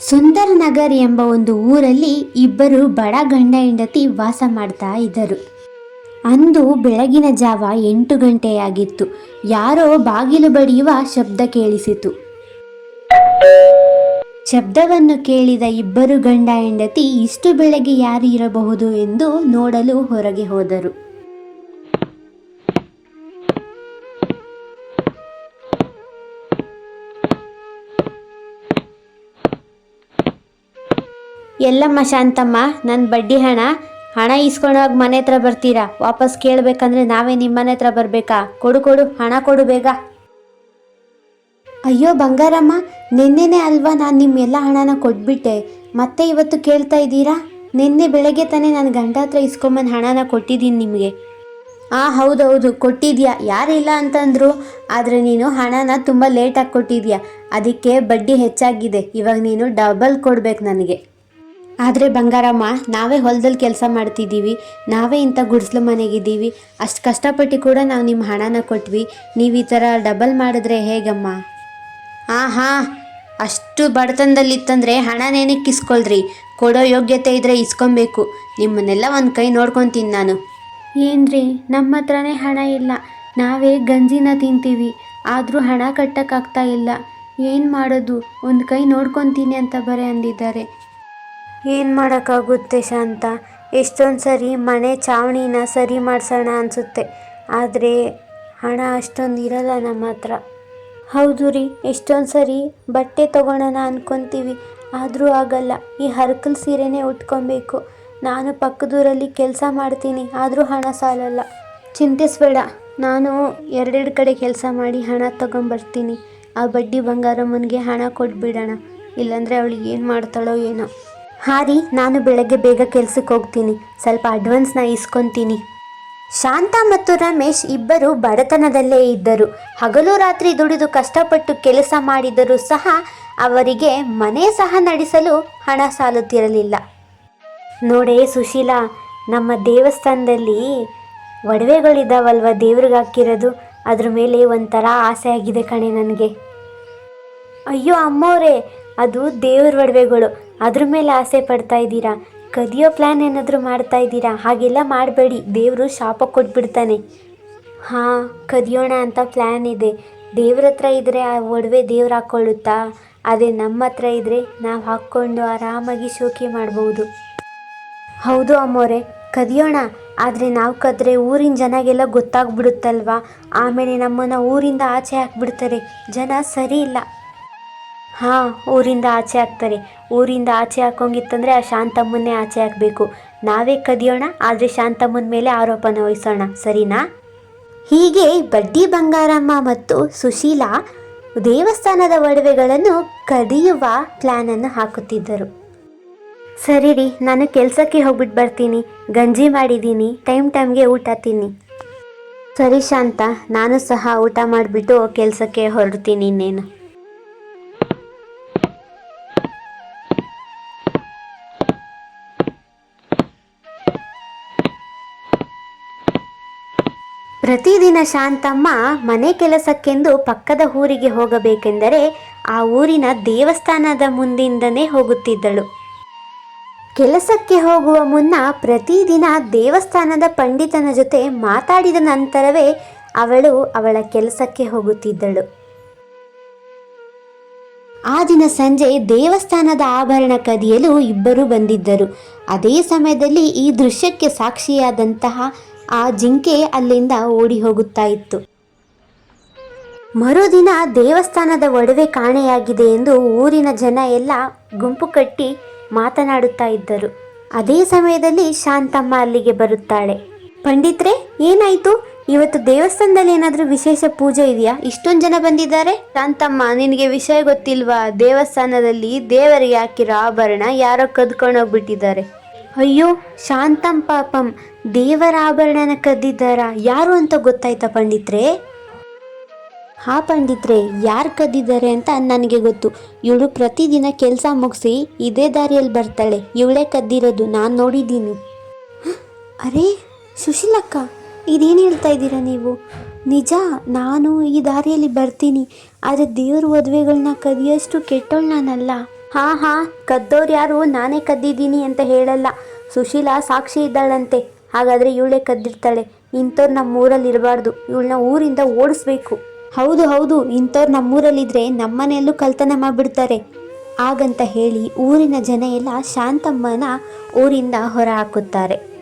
ಸುಂದರ್ ನಗರ್ ಎಂಬ ಒಂದು ಊರಲ್ಲಿ ಇಬ್ಬರು ಬಡ ಗಂಡ ಹೆಂಡತಿ ವಾಸ ಮಾಡ್ತಾ ಇದ್ದರು. ಅಂದು ಬೆಳಗಿನ ಜಾವ ಎಂಟು ಗಂಟೆಯಾಗಿತ್ತು. ಯಾರೋ ಬಾಗಿಲು ಬಡಿಯುವ ಶಬ್ದ ಕೇಳಿಸಿತು. ಶಬ್ದವನ್ನು ಕೇಳಿದ ಇಬ್ಬರು ಗಂಡ ಹೆಂಡತಿ, ಇಷ್ಟು ಬೆಳಗ್ಗೆ ಯಾರು ಇರಬಹುದು ಎಂದು ನೋಡಲು ಹೊರಗೆ ಹೋದರು. ಎಲ್ಲಮ್ಮ ಶಾಂತಮ್ಮ ನನ್ನ ಬಡ್ಡಿ ಹಣ ಹಣ ಇಸ್ಕೊಂಡೋಗಿ ಮನೆ ಹತ್ರ ಬರ್ತೀರಾ? ವಾಪಸ್ ಕೇಳಬೇಕಂದ್ರೆ ನಾವೇ ನಿಮ್ಮ ಮನೆ ಹತ್ರ ಬರಬೇಕಾ? ಕೊಡು ಕೊಡು ಹಣ ಕೊಡು ಬೇಗ. ಅಯ್ಯೋ ಬಂಗಾರಮ್ಮ ನಿನ್ನೆನೇ ಅಲ್ವಾ ನಾನು ನಿಮ್ಮ ಎಲ್ಲ ಹಣನ ಕೊಟ್ಬಿಟ್ಟೆ? ಮತ್ತೆ ಇವತ್ತು ಕೇಳ್ತಾ ಇದ್ದೀರಾ? ನಿನ್ನೆ ಬೆಳಗ್ಗೆ ತಾನೇ ನಾನು ಗಂಡ ಹತ್ರ ಇಸ್ಕೊಂಬಂದು ಹಣನ ಕೊಟ್ಟಿದ್ದೀನಿ ನಿಮಗೆ. ಹಾಂ ಹೌದೌದು ಕೊಟ್ಟಿದ್ಯಾ? ಯಾರಿಲ್ಲ ಅಂತಂದ್ರು. ಆದರೆ ನೀನು ಹಣನ ತುಂಬ ಲೇಟಾಗಿ ಕೊಟ್ಟಿದ್ಯಾ? ಅದಕ್ಕೆ ಬಡ್ಡಿ ಹೆಚ್ಚಾಗಿದೆ. ಇವಾಗ ನೀನು ಡಬಲ್ ಕೊಡ್ಬೇಕು ನನಗೆ. ಆದರೆ ಬಂಗಾರಮ್ಮ, ನಾವೇ ಹೊಲದಲ್ಲಿ ಕೆಲಸ ಮಾಡ್ತಿದ್ದೀವಿ. ನಾವೇ ಇಂಥ ಗುಡಿಸ್ಲು ಮನೆಗಿದ್ದೀವಿ. ಅಷ್ಟು ಕಷ್ಟಪಟ್ಟು ಕೂಡ ನಾವು ನಿಮ್ಮ ಹಣನ ಕೊಟ್ವಿ. ನೀವು ಈ ಥರ ಡಬಲ್ ಮಾಡಿದ್ರೆ ಹೇಗಮ್ಮ? ಹಾಂ ಹಾಂ ಅಷ್ಟು ಬಡತನದಲ್ಲಿತ್ತಂದರೆ ಹಣನೇನಕ್ಕೆ ಕಿಸ್ಕೊಳ್ರಿ. ಕೊಡೋ ಯೋಗ್ಯತೆ ಇದ್ದರೆ ಇಸ್ಕೊಬೇಕು. ನಿಮ್ಮನ್ನೆಲ್ಲ ಒಂದು ಕೈ ನೋಡ್ಕೊತೀನಿ ನಾನು. ಏನ್ರಿ, ನಮ್ಮ ಹತ್ರನೇ ಹಣ ಇಲ್ಲ. ನಾವೇ ಗಂಜಿನ ತಿಂತೀವಿ. ಆದರೂ ಹಣ ಕಟ್ಟಕ್ಕಾಗ್ತಾ ಇಲ್ಲ. ಏನು ಮಾಡೋದು? ಒಂದು ಕೈ ನೋಡ್ಕೊತೀನಿ ಅಂತ ಬರೇ ಅಂದಿದ್ದಾರೆ. ಏನು ಮಾಡೋಕ್ಕಾಗುತ್ತೆ ಶಾಂತ? ಎಷ್ಟೊಂದು ಸರಿ ಮನೆ ಚಾವಣಿನ ಸರಿ ಮಾಡಿಸೋಣ ಅನಿಸುತ್ತೆ. ಆದರೆ ಹಣ ಅಷ್ಟೊಂದು ಇರಲ್ಲ ನಮ್ಮ ಹತ್ರ. ಹೌದು ರೀ, ಎಷ್ಟೊಂದು ಸರಿ ಬಟ್ಟೆ ತೊಗೊಳೋಣ ಅಂದ್ಕೊತೀವಿ ಆದರೂ ಆಗಲ್ಲ, ಈ ಹರ್ಕಲ್ ಸೀರೆನೇ ಉಟ್ಕೊಬೇಕು. ನಾನು ಪಕ್ಕದೂರಲ್ಲಿ ಕೆಲಸ ಮಾಡ್ತೀನಿ, ಆದರೂ ಹಣ ಸಾಲಲ್ಲ. ಚಿಂತಿಸ್ಬೇಡ, ನಾನು ಎರಡೆರಡು ಕಡೆ ಕೆಲಸ ಮಾಡಿ ಹಣ ತಗೊಂಬರ್ತೀನಿ. ಆ ಬಡ್ಡಿ ಬಂಗಾರಮ್ಮನಿಗೆ ಹಣ ಕೊಟ್ಬಿಡೋಣ. ಇಲ್ಲಾಂದರೆ ಅವಳಿಗೆ ಏನು ಮಾಡ್ತಾಳೋ ಏನೋ. ಹಾಂ ನಾನು ಬೆಳಗ್ಗೆ ಬೇಗ ಕೆಲ್ಸಕ್ಕೆ ಹೋಗ್ತೀನಿ. ಸ್ವಲ್ಪ ಅಡ್ವಾನ್ಸ್ನ ಇಸ್ಕೊತೀನಿ. ಶಾಂತ ಮತ್ತು ರಮೇಶ್ ಇಬ್ಬರು ಬಡತನದಲ್ಲೇ ಇದ್ದರು. ಹಗಲು ರಾತ್ರಿ ದುಡಿದು ಕಷ್ಟಪಟ್ಟು ಕೆಲಸ ಮಾಡಿದರೂ ಸಹ ಅವರಿಗೆ ಮನೆ ಸಹ ನಡೆಸಲು ಹಣ ಸಾಲುತ್ತಿರಲಿಲ್ಲ. ನೋಡೇ ಸುಶೀಲಾ, ನಮ್ಮ ದೇವಸ್ಥಾನದಲ್ಲಿ ಒಡವೆಗಳಿದ್ದಾವಲ್ವ ದೇವ್ರಿಗೆ ಹಾಕಿರೋದು ಅದ್ರ ಮೇಲೆ ಒಂಥರ ಆಸೆ ಆಗಿದೆ ಕಣೆ ನನಗೆ. ಅಯ್ಯೋ ಅಮ್ಮೋರೆ, ಅದು ದೇವ್ರ ಒಡವೆಗಳು. ಅದ್ರ ಮೇಲೆ ಆಸೆ ಪಡ್ತಾ ಇದ್ದೀರಾ? ಕದಿಯೋ ಪ್ಲ್ಯಾನ್ ಏನಾದರೂ ಮಾಡ್ತಾ ಇದ್ದೀರಾ? ಹಾಗೆಲ್ಲ ಮಾಡಬೇಡಿ. ದೇವರು ಶಾಪ ಕೊಟ್ಬಿಡ್ತಾನೆ. ಹಾಂ, ಕದಿಯೋಣ ಅಂತ ಪ್ಲ್ಯಾನ್ ಇದೆ. ದೇವ್ರ ಹತ್ರ ಇದ್ದರೆ ಆ ಒಡವೆ ದೇವ್ರು ಹಾಕ್ಕೊಳ್ಳುತ್ತಾ ಅದೇ ನಮ್ಮ ಹತ್ರ ಇದ್ದರೆ ನಾವು ಹಾಕ್ಕೊಂಡು ಆರಾಮಾಗಿ ಶೋಕಿ ಮಾಡ್ಬೋದು. ಹೌದು ಅಮ್ಮೋರೆ, ಕದಿಯೋಣ. ಆದರೆ ನಾವು ಕದ್ರೆ ಊರಿನ ಜನಗೆಲ್ಲ ಗೊತ್ತಾಗ್ಬಿಡುತ್ತಲ್ವಾ? ಆಮೇಲೆ ನಮ್ಮನ್ನು ಊರಿಂದ ಆಚೆ ಹಾಕ್ಬಿಡ್ತಾರೆ. ಜನ ಸರಿ ಇಲ್ಲ. ಹಾಂ, ಊರಿಂದ ಆಚೆ ಹಾಕ್ತಾರೆ ಊರಿಂದ ಆಚೆ ಹಾಕೋಂಗಿತ್ತಂದರೆ ಆ ಶಾಂತಮ್ಮನ್ನೇ ಆಚೆ ಹಾಕಬೇಕು. ನಾವೇ ಕದಿಯೋಣ, ಆದರೆ ಶಾಂತಮ್ಮನ ಮೇಲೆ ಆರೋಪನ ವಹಿಸೋಣ ಸರಿನಾ? ಹೀಗೆ ಬಡ್ಡಿ ಬಂಗಾರಮ್ಮ ಮತ್ತು ಸುಶೀಲಾ ದೇವಸ್ಥಾನದ ಒಡವೆಗಳನ್ನು ಕದಿಯುವ ಪ್ಲ್ಯಾನನ್ನು ಹಾಕುತ್ತಿದ್ದರು. ಸರಿ ರೀ, ನಾನು ಕೆಲಸಕ್ಕೆ ಹೋಗ್ಬಿಟ್ಟು ಬರ್ತೀನಿ. ಗಂಜಿ ಮಾಡಿದ್ದೀನಿ, ಟೈಮ್ ಟೈಮ್ಗೆ ಊಟ ತಿನ್ನಿ. ಸರಿ ಶಾಂತ, ನಾನು ಸಹ ಊಟ ಮಾಡಿಬಿಟ್ಟು ಕೆಲಸಕ್ಕೆ ಹೊರಡ್ತೀನಿ ಇನ್ನೇನು. ಪ್ರತಿದಿನ ಶಾಂತಮ್ಮ ಮನೆ ಕೆಲಸಕ್ಕೆಂದು ಪಕ್ಕದ ಊರಿಗೆ ಹೋಗಬೇಕೆಂದರೆ ಆ ಊರಿನ ದೇವಸ್ಥಾನದ ಮುಂದಿಂದನೇ ಹೋಗುತ್ತಿದ್ದಳು. ಕೆಲಸಕ್ಕೆ ಹೋಗುವ ಮುನ್ನ ಪ್ರತಿದಿನ ದೇವಸ್ಥಾನದ ಪಂಡಿತನ ಜೊತೆ ಮಾತಾಡಿದ ನಂತರವೇ ಅವಳು ಅವಳ ಕೆಲಸಕ್ಕೆ ಹೋಗುತ್ತಿದ್ದಳು. ಆ ದಿನ ಸಂಜೆ ದೇವಸ್ಥಾನದ ಆಭರಣ ಕದಿಯಲು ಇಬ್ಬರು ಬಂದಿದ್ದರು. ಅದೇ ಸಮಯದಲ್ಲಿ ಈ ದೃಶ್ಯಕ್ಕೆ ಸಾಕ್ಷಿಯಾದಂತಹ ಆ ಜಿಂಕೆ ಅಲ್ಲಿಂದ ಓಡಿ ಹೋಗುತ್ತಾ ಇತ್ತು. ಮರುದಿನ ದೇವಸ್ಥಾನದ ಒಡವೆ ಕಾಣೆಯಾಗಿದೆ ಎಂದು ಊರಿನ ಜನ ಎಲ್ಲ ಗುಂಪು ಕಟ್ಟಿ ಮಾತನಾಡುತ್ತಾ ಇದ್ದರು. ಅದೇ ಸಮಯದಲ್ಲಿ ಶಾಂತಮ್ಮ ಅಲ್ಲಿಗೆ ಬರುತ್ತಾಳೆ. ಪಂಡಿತ್ರೆ, ಏನಾಯ್ತು? ಇವತ್ತು ದೇವಸ್ಥಾನದಲ್ಲಿ ಏನಾದರೂ ವಿಶೇಷ ಪೂಜೆ ಇದೆಯಾ? ಇಷ್ಟೊಂದು ಜನ ಬಂದಿದ್ದಾರೆ. ಶಾಂತಮ್ಮ, ನಿನಗೆ ವಿಷಯ ಗೊತ್ತಿಲ್ವಾ? ದೇವಸ್ಥಾನದಲ್ಲಿ ದೇವರಿಗೆ ಹಾಕಿರೋ ಆಭರಣ? ಯಾರೋ ಕದ್ಕೊಂಡು ಹೋಗ್ಬಿಟ್ಟಿದ್ದಾರೆ ಅಯ್ಯೋ, ಶಾಂತಂ ಪಾಪಂ ದೇವರ ಆಭರಣನ ಕದ್ದಿದ್ದಾರ. ಯಾರು ಅಂತ ಗೊತ್ತಾಯ್ತಾ ಪಂಡಿತ್ರೆ? ಹಾ ಪಂಡಿತ್ರೆ, ಯಾರು ಕದ್ದಿದ್ದಾರೆ ಅಂತ ನನಗೆ ಗೊತ್ತು. ಇವಳು ಪ್ರತಿದಿನ ಕೆಲಸ ಮುಗಿಸಿ ಇದೇ ದಾರಿಯಲ್ಲಿ ಬರ್ತಾಳೆ. ಇವಳೇ ಕದ್ದಿರೋದು, ನಾನು ನೋಡಿದ್ದೀನಿ. ಅರೇ, ಸುಶೀಲಕ್ಕ, ಇದೇನು ಹೇಳ್ತಾ ಇದ್ದೀರಾ ನೀವು? ನಿಜ, ನಾನು ಈ ದಾರಿಯಲ್ಲಿ ಬರ್ತೀನಿ, ಆದರೆ ದೇವ್ರ ಮದುವೆಗಳನ್ನ ಕದಿಯೋಷ್ಟು ಕೆಟ್ಟೋಳು ನಾನಲ್ಲ. ಹಾಂ, ಹಾ, ಕದ್ದೋರು ಯಾರು? ನಾನೇ ಕದ್ದಿದ್ದೀನಿ ಅಂತ ಹೇಳಲ್ಲ. ಸುಶೀಲಾ ಸಾಕ್ಷಿ ಇದ್ದಾಳಂತೆ. ಹಾಗಾದರೆ ಇವಳೇ ಕದ್ದಿರ್ತಾಳೆ. ಇಂಥವ್ರು ನಮ್ಮ ಊರಲ್ಲಿ ಇರಬಾರ್ದು ಇವಳನ್ನ ಊರಿಂದ ಓಡಿಸ್ಬೇಕು. ಹೌದು ಹೌದು. ಇಂಥವ್ರು ನಮ್ಮೂರಲ್ಲಿದ್ದರೆ ನಮ್ಮನೆಯಲ್ಲೂ ಕಲ್ತನ ಮಾಡಿಬಿಡ್ತಾರೆ. ಹಾಗಂತ ಹೇಳಿ ಊರಿನ ಜನ ಎಲ್ಲ ಶಾಂತಮ್ಮನ ಊರಿಂದ ಹೊರ ಹಾಕುತ್ತಾರೆ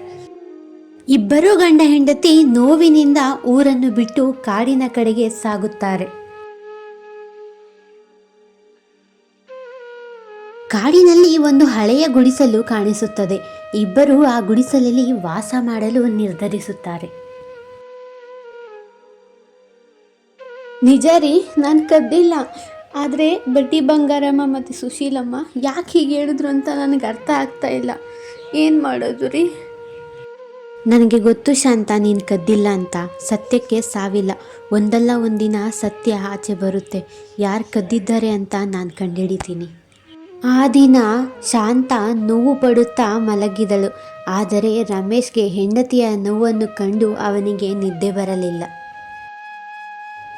ಇಬ್ಬರೂ ಗಂಡ ಹೆಂಡತಿ ನೋವಿನಿಂದ ಊರನ್ನು ಬಿಟ್ಟು ಕಾಡಿನ ಕಡೆಗೆ ಸಾಗುತ್ತಾರೆ. ಕಾಡಿನಲ್ಲಿ ಒಂದು ಹಳೆಯ ಗುಡಿಸಲು ಕಾಣಿಸುತ್ತದೆ. ಇಬ್ಬರು ಆ ಗುಡಿಸಲಲ್ಲಿ ವಾಸ ಮಾಡಲು ನಿರ್ಧರಿಸುತ್ತಾರೆ. ನಿಜ ರೀ, ನಾನು ಕದ್ದಿಲ್ಲ. ಆದರೆ ಬಟ್ಟಿ ಬಂಗಾರಮ್ಮ ಮತ್ತು ಸುಶೀಲಮ್ಮ ಯಾಕೆ ಹೀಗೆ ಹೇಳಿದ್ರು ಅಂತ ನನಗೆ ಅರ್ಥ ಆಗ್ತಾ ಇಲ್ಲ. ಏನು ಮಾಡೋದು ರೀ? ನನಗೆ ಗೊತ್ತು ಶಾಂತ, ನೀನು ಕದ್ದಿಲ್ಲ ಅಂತ. ಸತ್ಯಕ್ಕೆ ಸಾವಿಲ್ಲ. ಒಂದಲ್ಲ ಒಂದಿನ ಸತ್ಯ ಆಚೆ ಬರುತ್ತೆ. ಯಾರು ಕದ್ದಿದ್ದಾರೆ ಅಂತ ನಾನು ಕಂಡುಹಿಡಿತೀನಿ. ಆ ದಿನ ಶಾಂತ ನೋವು ಪಡುತ್ತಾ ಮಲಗಿದಳು. ಆದರೆ ರಮೇಶ್ಗೆ ಹೆಂಡತಿಯ ನೋವನ್ನು ಕಂಡು ಅವನಿಗೆ ನಿದ್ದೆ ಬರಲಿಲ್ಲ.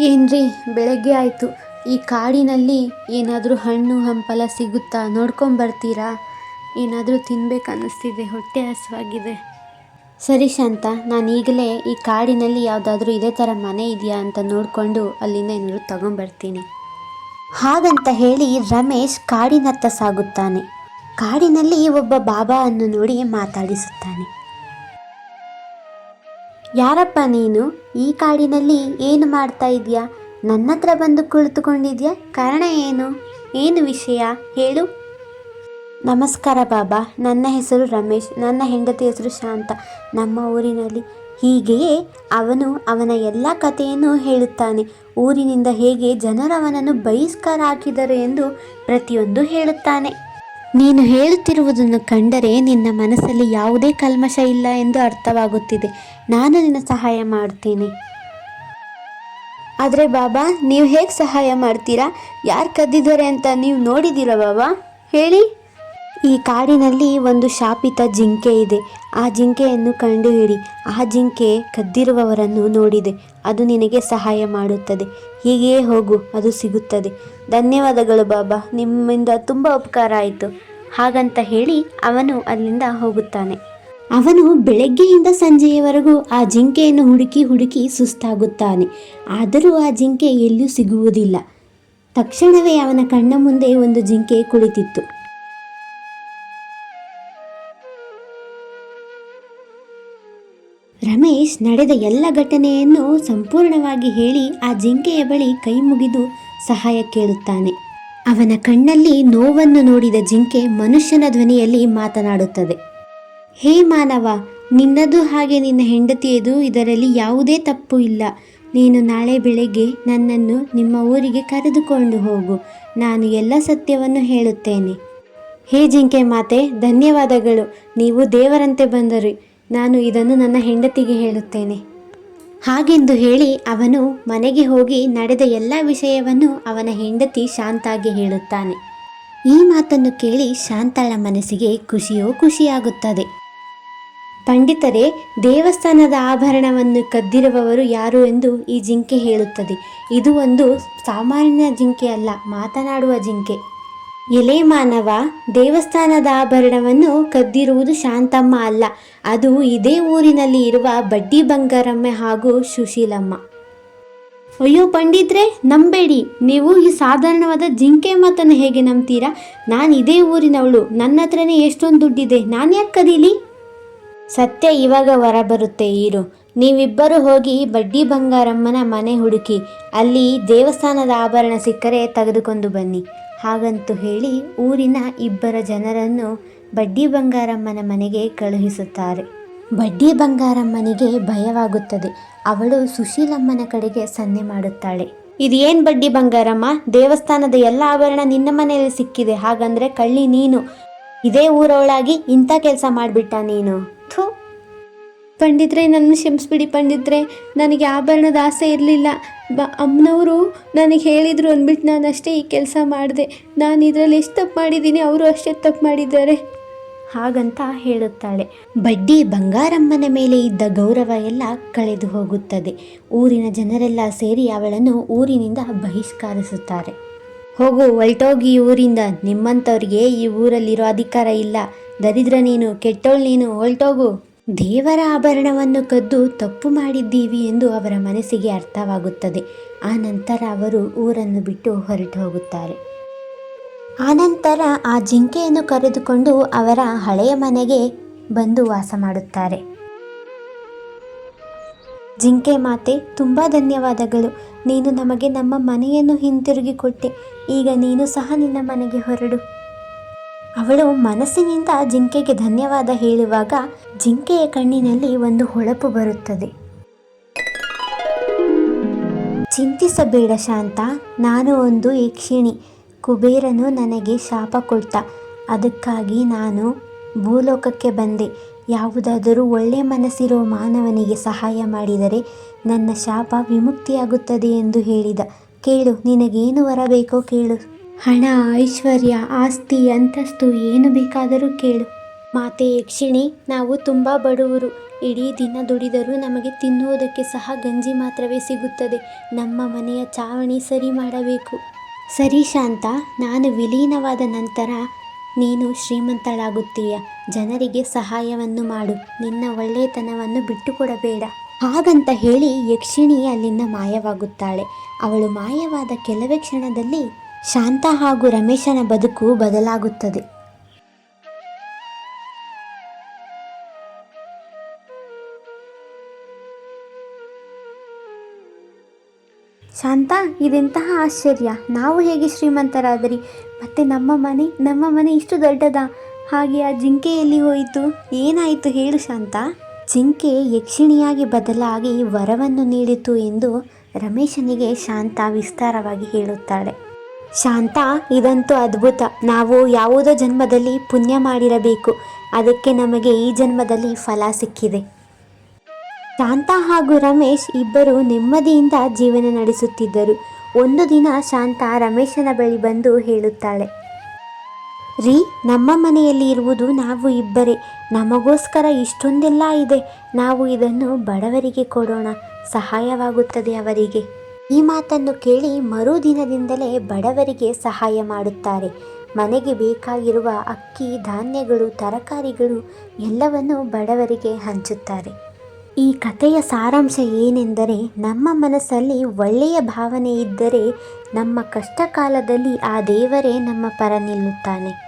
ಏನ್ರಿ, ಬೆಳಗ್ಗೆ ಆಯಿತು. ಈ ಕಾಡಿನಲ್ಲಿ ಏನಾದರೂ ಹಣ್ಣು, ಹಂಪಲ ಸಿಗುತ್ತಾ ನೋಡ್ಕೊಂಬರ್ತೀರಾ ಏನಾದರೂ ತಿನ್ಬೇಕು ಅನ್ನಿಸ್ತಿದೆ ಹೊಟ್ಟೆ ಹಸುವಾಗಿದೆ. ಸರಿ ಶಾಂತ, ನಾನು ಈಗಲೇ ಈ ಕಾಡಿನಲ್ಲಿ ಯಾವುದಾದ್ರೂ ಇದೇ ಥರ ಮನೆ ಇದೆಯಾ ಅಂತ ನೋಡಿಕೊಂಡು ಅಲ್ಲಿಂದ ಏನಾದರೂ ತಗೊಂಬರ್ತೀನಿ ಹಾಗಂತ ಹೇಳಿ ರಮೇಶ್ ಕಾಡಿನತ್ತ ಸಾಗುತ್ತಾನೆ. ಕಾಡಿನಲ್ಲಿ ಒಬ್ಬ ಬಾಬಾ ಅನ್ನು ನೋಡಿ ಮಾತಾಡಿಸುತ್ತಾನೆ. ಯಾರಪ್ಪ ನೀನು? ಈ ಕಾಡಿನಲ್ಲಿ ಏನು ಮಾಡ್ತಾ ಇದೆಯಾ? ನನ್ನ ಹತ್ರ ಬಂದು ಕುಳಿತುಕೊಂಡಿದ್ಯಾ? ಕಾರಣ ಏನು? ಏನು ವಿಷಯ? ಹೇಳು. ನಮಸ್ಕಾರ ಬಾಬಾ. ನನ್ನ ಹೆಸರು ರಮೇಶ್. ನನ್ನ ಹೆಂಡತಿ ಹೆಸರು ಶಾಂತ. ನಮ್ಮ ಊರಿನಲ್ಲಿ ಹೀಗೆಯೇ ಅವನು ಅವನ ಎಲ್ಲ ಕಥೆಯನ್ನು ಹೇಳುತ್ತಾನೆ. ಊರಿನಿಂದ ಹೇಗೆ ಜನರವನನ್ನು ಬಹಿಷ್ಕಾರ ಹಾಕಿದರು ಎಂದು ಪ್ರತಿಯೊಂದು ಹೇಳುತ್ತಾನೆ. ನೀನು ಹೇಳುತ್ತಿರುವುದನ್ನು ಕಂಡರೆ ನಿನ್ನ ಮನಸ್ಸಲ್ಲಿ ಯಾವುದೇ ಕಲ್ಮಶ ಇಲ್ಲ ಎಂದು ಅರ್ಥವಾಗುತ್ತಿದೆ. ನಾನು ನಿನ್ನ ಸಹಾಯ ಮಾಡ್ತೀನಿ. ಆದರೆ ಬಾಬಾ, ನೀವು ಹೇಗೆ ಸಹಾಯ ಮಾಡ್ತೀರಾ? ಯಾರು ಕದ್ದಿದ್ದಾರೆ ಅಂತ ನೀವು ನೋಡಿದ್ದೀರಾ ಬಾಬಾ? ಹೇಳಿ. ಈ ಕಾಡಿನಲ್ಲಿ ಒಂದು ಶಾಪಿತ ಜಿಂಕೆ ಇದೆ. ಆ ಜಿಂಕೆಯನ್ನು ಕಂಡುಹಿಡಿ. ಆ ಜಿಂಕೆ ಕದ್ದಿರುವವರನ್ನು ನೋಡಿದೆ. ಅದು ನಿನಗೆ ಸಹಾಯ ಮಾಡುತ್ತದೆ. ಹೀಗೆಯೇ ಹೋಗು, ಅದು ಸಿಗುತ್ತದೆ. ಧನ್ಯವಾದಗಳು ಬಾಬಾ, ನಿಮ್ಮಿಂದ ತುಂಬ ಉಪಕಾರ ಆಯಿತು. ಹಾಗಂತ ಹೇಳಿ ಅವನು ಅಲ್ಲಿಂದ ಹೋಗುತ್ತಾನೆ. ಅವನು ಬೆಳಗ್ಗೆಯಿಂದ ಸಂಜೆಯವರೆಗೂ ಆ ಜಿಂಕೆಯನ್ನು ಹುಡುಕಿ ಹುಡುಕಿ ಸುಸ್ತಾಗುತ್ತಾನೆ. ಆದರೂ ಆ ಜಿಂಕೆ ಎಲ್ಲೂ ಸಿಗುವುದಿಲ್ಲ. ತಕ್ಷಣವೇ ಅವನ ಕಣ್ಣ ಮುಂದೆ ಒಂದು ಜಿಂಕೆ ಕುಳಿತಿತ್ತು. ರಮೇಶ್ ನಡೆದ ಎಲ್ಲ ಘಟನೆಯನ್ನು ಸಂಪೂರ್ಣವಾಗಿ ಹೇಳಿ ಆ ಜಿಂಕೆಯ ಬಳಿ ಕೈ ಮುಗಿದು ಸಹಾಯ ಕೇಳುತ್ತಾನೆ. ಅವನ ಕಣ್ಣಲ್ಲಿ ನೋವನ್ನು ನೋಡಿದ ಜಿಂಕೆ ಮನುಷ್ಯನ ಧ್ವನಿಯಲ್ಲಿ ಮಾತನಾಡುತ್ತದೆ. ಹೇ ಮಾನವ, ನಿನ್ನದು ಹಾಗೆ ನಿನ್ನ ಹೆಂಡತಿಯದು, ಇದರಲ್ಲಿ ಯಾವುದೇ ತಪ್ಪು ಇಲ್ಲ. ನೀನು ನಾಳೆ ಬೆಳಗ್ಗೆ ನನ್ನನ್ನು ನಿಮ್ಮ ಊರಿಗೆ ಕರೆದುಕೊಂಡು ಹೋಗು. ನಾನು ಎಲ್ಲ ಸತ್ಯವನ್ನು ಹೇಳುತ್ತೇನೆ. ಹೇ ಜಿಂಕೆ ಮಾತೆ, ಧನ್ಯವಾದಗಳು. ನೀವು ದೇವರಂತೆ ಬಂದರು. ನಾನು ಇದನ್ನು ನನ್ನ ಹೆಂಡತಿಗೆ ಹೇಳುತ್ತೇನೆ. ಹಾಗೆಂದು ಹೇಳಿ ಅವನು ಮನೆಗೆ ಹೋಗಿ ನಡೆದ ಎಲ್ಲ ವಿಷಯವನ್ನು ಅವನ ಹೆಂಡತಿ ಶಾಂತಾಗಿ ಹೇಳುತ್ತಾನೆ. ಈ ಮಾತನ್ನು ಕೇಳಿ ಶಾಂತಾಳ ಮನಸ್ಸಿಗೆ ಖುಷಿಯೋ ಖುಷಿಯಾಗುತ್ತದೆ. ಪಂಡಿತರೇ, ದೇವಸ್ಥಾನದ ಆಭರಣವನ್ನು ಕದ್ದಿರುವವರು ಯಾರು ಎಂದು ಈ ಜಿಂಕೆ ಹೇಳುತ್ತದೆ. ಇದು ಒಂದು ಸಾಮಾನ್ಯ ಜಿಂಕೆ ಅಲ್ಲ ಮಾತನಾಡುವ ಜಿಂಕೆ. ಎಲೆ ಮಾನವ ದೇವಸ್ಥಾನದ ಆಭರಣವನ್ನು ಕದ್ದಿರುವುದು ಶಾಂತಮ್ಮ ಅಲ್ಲ. ಅದು ಇದೇ ಊರಿನಲ್ಲಿ ಇರುವ ಬಡ್ಡಿ ಬಂಗಾರಮ್ಮ ಹಾಗೂ ಸುಶೀಲಮ್ಮ. ಅಯ್ಯೋ ಪಂಡಿತ್ರೆ, ನಂಬೇಡಿ. ನೀವು ಈ ಸಾಧಾರಣವಾದ ಜಿಂಕೆ ಮಾತನ್ನು ಹೇಗೆ ನಂಬ್ತೀರಾ? ನಾನು ಇದೇ ಊರಿನವಳು. ನನ್ನ ಹತ್ರನೇ ಎಷ್ಟೊಂದು ದುಡ್ಡಿದೆ. ನಾನು ಯಾಕೆ ಕದೀಲಿ? ಸತ್ಯ ಇವಾಗ ಹೊರ ಬರುತ್ತೆ ಈರು ನೀವಿಬ್ಬರು ಹೋಗಿ ಬಡ್ಡಿ ಬಂಗಾರಮ್ಮನ ಮನೆ ಹುಡುಕಿ. ಅಲ್ಲಿ ದೇವಸ್ಥಾನದ ಆಭರಣ ಸಿಕ್ಕರೆ ತೆಗೆದುಕೊಂಡು ಬನ್ನಿ. ಹಾಗಂತೂ ಹೇಳಿ ಊರಿನ ಇಬ್ಬರ ಜನರನ್ನು ಬಡ್ಡಿ ಬಂಗಾರಮ್ಮನ ಮನೆಗೆ ಕಳುಹಿಸುತ್ತಾರೆ. ಬಡ್ಡಿ ಬಂಗಾರಮ್ಮನಿಗೆ ಭಯವಾಗುತ್ತದೆ. ಅವಳು ಸುಶೀಲಮ್ಮನ ಕಡೆಗೆ ಸನ್ನೆ ಮಾಡುತ್ತಾಳೆ. ಇದೇನು ಬಡ್ಡಿ ಬಂಗಾರಮ್ಮ? ದೇವಸ್ಥಾನದ ಎಲ್ಲ ಆಭರಣ ನಿನ್ನ ಮನೆಯಲ್ಲಿ ಸಿಕ್ಕಿದೆ. ಹಾಗಂದ್ರೆ ಕಳ್ಳಿ ನೀನು. ಇದೇ ಊರೊಳಾಗಿ ಇಂಥ ಕೆಲಸ ಮಾಡಿಬಿಟ್ಟ ನೀನು. ಪಂಡಿತ್ರೆ ನನ್ನ ಕ್ಷಮಿಸ್ಬಿಡಿ ಪಂಡಿತ್ರೆ. ನನಗೆ ಆಭರಣದ ಆಸೆ ಇರಲಿಲ್ಲ. ಬ ಅಮ್ಮನವರು ನನಗೆ ಹೇಳಿದರು ಅಂದ್ಬಿಟ್ಟು ನಾನು ಅಷ್ಟೇ ಈ ಕೆಲಸ ಮಾಡಿದೆ. ನಾನು ಇದರಲ್ಲಿ ಎಷ್ಟು ತಪ್ಪು ಮಾಡಿದ್ದೀನಿ ಅವರು ಅಷ್ಟೇ ತಪ್ಪು ಮಾಡಿದ್ದಾರೆ. ಹಾಗಂತ ಹೇಳುತ್ತಾಳೆ. ಬಡ್ಡಿ ಬಂಗಾರಮ್ಮನ ಮೇಲೆ ಇದ್ದ ಗೌರವ ಎಲ್ಲ ಕಳೆದು ಹೋಗುತ್ತದೆ. ಊರಿನ ಜನರೆಲ್ಲ ಸೇರಿ ಅವಳನ್ನು ಊರಿನಿಂದ ಬಹಿಷ್ಕರಿಸುತ್ತಾರೆ. ಹೋಗು ಒಳಟೋಗಿ ಈ ಊರಿಂದ. ನಿಮ್ಮಂಥವ್ರಿಗೆ ಈ ಊರಲ್ಲಿರೋ ಅಧಿಕಾರ ಇಲ್ಲ. ದರಿದ್ರ ನೀನು ಕೆಟ್ಟೋಳು ನೀನು ಹೊಲ್ಟೋಗು. ದೇವರ ಆಭರಣವನ್ನು ಕದ್ದು ತಪ್ಪು ಮಾಡಿದ್ದೀವಿ ಎಂದು ಅವರ ಮನಸ್ಸಿಗೆ ಅರ್ಥವಾಗುತ್ತದೆ. ಆ ನಂತರ ಅವರು ಊರನ್ನು ಬಿಟ್ಟು ಹೊರಟು ಹೋಗುತ್ತಾರೆ. ಆನಂತರ ಆ ಜಿಂಕೆಯನ್ನು ಕರೆದುಕೊಂಡು ಅವರ ಹಳೆಯ ಮನೆಗೆ ಬಂದು ವಾಸ ಮಾಡುತ್ತಾರೆ. ಜಿಂಕೆ ಮಾತೆ, ತುಂಬ ಧನ್ಯವಾದಗಳು. ನೀನು ನಮಗೆ ನಮ್ಮ ಮನೆಯನ್ನು ಹಿಂತಿರುಗಿ ಕೊಟ್ಟೆ. ಈಗ ನೀನು ಸಹ ನಿನ್ನ ಮನೆಗೆ ಹೊರಡು. ಅವಳು ಮನಸ್ಸಿನಿಂದ ಜಿಂಕೆಗೆ ಧನ್ಯವಾದ ಹೇಳುವಾಗ ಜಿಂಕೆಯ ಕಣ್ಣಿನಲ್ಲಿ ಒಂದು ಹೊಳಪು ಬರುತ್ತದೆ. ಚಿಂತಿಸಬೇಡ ಶಾಂತ, ನಾನು ಒಂದು ಯಕ್ಷಿಣಿ ಕುಬೇರನು ನನಗೆ ಶಾಪ ಕೊಟ್ಟ, ಅದಕ್ಕಾಗಿ ನಾನು ಭೂಲೋಕಕ್ಕೆ ಬಂದೆ. ಯಾವುದಾದರೂ ಒಳ್ಳೆಯ ಮನಸ್ಸಿರೋ ಮಾನವನಿಗೆ ಸಹಾಯ ಮಾಡಿದರೆ ನನ್ನ ಶಾಪ ವಿಮುಕ್ತಿಯಾಗುತ್ತದೆ ಎಂದು ಹೇಳಿದ. ಕೇಳು, ನಿನಗೇನು ವರಬೇಕೋ ಕೇಳು. ಹಣ, ಐಶ್ವರ್ಯ, ಆಸ್ತಿ, ಅಂತಸ್ತು ಏನು ಬೇಕಾದರೂ ಕೇಳು. ಮಾತೆ ಯಕ್ಷಿಣಿ ನಾವು ತುಂಬ ಬಡವರು. ಇಡೀ ದಿನ ದುಡಿದರೂ ನಮಗೆ ತಿನ್ನುವುದಕ್ಕೆ ಸಹ ಗಂಜಿ ಮಾತ್ರವೇ ಸಿಗುತ್ತದೆ. ನಮ್ಮ ಮನೆಯ ಚಾವಣಿ ಸರಿ ಮಾಡಬೇಕು. ಸರಿ ಶಾಂತ, ನಾನು ವಿಲೀನವಾದ ನಂತರ ನೀನು ಶ್ರೀಮಂತಳಾಗುತ್ತೀಯ. ಜನರಿಗೆ ಸಹಾಯವನ್ನು ಮಾಡು. ನಿನ್ನ ಒಳ್ಳೆಯತನವನ್ನು ಬಿಟ್ಟುಕೊಡಬೇಡ. ಹಾಗಂತ ಹೇಳಿ ಯಕ್ಷಿಣಿ ಅಲ್ಲಿಂದ ಮಾಯವಾಗುತ್ತಾಳೆ. ಅವಳು ಮಾಯವಾದ ಕೆಲವೇ ಕ್ಷಣದಲ್ಲಿ ಶಾಂತ ಹಾಗೂ ರಮೇಶನ ಬದುಕು ಬದಲಾಗುತ್ತದೆ. ಶಾಂತ, ಇದೆಂತಹ ಆಶ್ಚರ್ಯ. ನಾವು ಹೇಗೆ ಶ್ರೀಮಂತರಾದರಿ? ಮತ್ತೆ ನಮ್ಮ ಮನೆ ನಮ್ಮ ಮನೆ ಇಷ್ಟು ದೊಡ್ಡದ? ಹಾಗೆ ಆ ಜಿಂಕೆ ಎಲ್ಲಿ ಹೋಯಿತು? ಏನಾಯಿತು ಹೇಳು ಶಾಂತ. ಜಿಂಕೆ ಯಕ್ಷಿಣಿಯಾಗಿ ಬದಲಾಗಿ ವರವನ್ನು ನೀಡಿತು ಎಂದು ರಮೇಶನಿಗೆ ಶಾಂತ ವಿಸ್ತಾರವಾಗಿ ಹೇಳುತ್ತಾಳೆ. ಶಾಂತ, ಇದಂತೂ ಅದ್ಭುತ. ನಾವು ಯಾವುದೋ ಜನ್ಮದಲ್ಲಿ ಪುಣ್ಯ ಮಾಡಿರಬೇಕು. ಅದಕ್ಕೆ ನಮಗೆ ಈ ಜನ್ಮದಲ್ಲಿ ಫಲ ಸಿಕ್ಕಿದೆ. ಶಾಂತ ಹಾಗೂ ರಮೇಶ್ ಇಬ್ಬರು ನೆಮ್ಮದಿಯಿಂದ ಜೀವನ ನಡೆಸುತ್ತಿದ್ದರು. ಒಂದು ದಿನ ಶಾಂತ ರಮೇಶನ ಬಳಿ ಬಂದು ಹೇಳುತ್ತಾಳೆ, ರೀ, ನಮ್ಮ ಮನೆಯಲ್ಲಿ ಇರುವುದು ನಾವು ಇಬ್ಬರೇ. ನಮಗೋಸ್ಕರ ಇಷ್ಟೊಂದೆಲ್ಲ ಇದೆ. ನಾವು ಇದನ್ನು ಬಡವರಿಗೆ ಕೊಡೋಣ. ಸಹಾಯವಾಗುತ್ತದೆ ಅವರಿಗೆ. ಈ ಮಾತನ್ನು ಕೇಳಿ ಮರುದಿನದಿಂದಲೇ ಬಡವರಿಗೆ ಸಹಾಯ ಮಾಡುತ್ತಾರೆ. ಮನೆಗೆ ಬೇಕಾಗಿರುವ ಅಕ್ಕಿ, ಧಾನ್ಯಗಳು, ತರಕಾರಿಗಳು ಎಲ್ಲವನ್ನು ಬಡವರಿಗೆ ಹಂಚುತ್ತಾರೆ. ಈ ಕಥೆಯ ಸಾರಾಂಶ ಏನೆಂದರೆ, ನಮ್ಮ ಮನಸ್ಸಲ್ಲಿ ಒಳ್ಳೆಯ ಭಾವನೆ ಇದ್ದರೆ ನಮ್ಮ ಕಷ್ಟ ಕಾಲದಲ್ಲಿ ಆ ದೇವರೇ ನಮ್ಮ ಪರ ನಿಲ್ಲುತ್ತಾನೆ.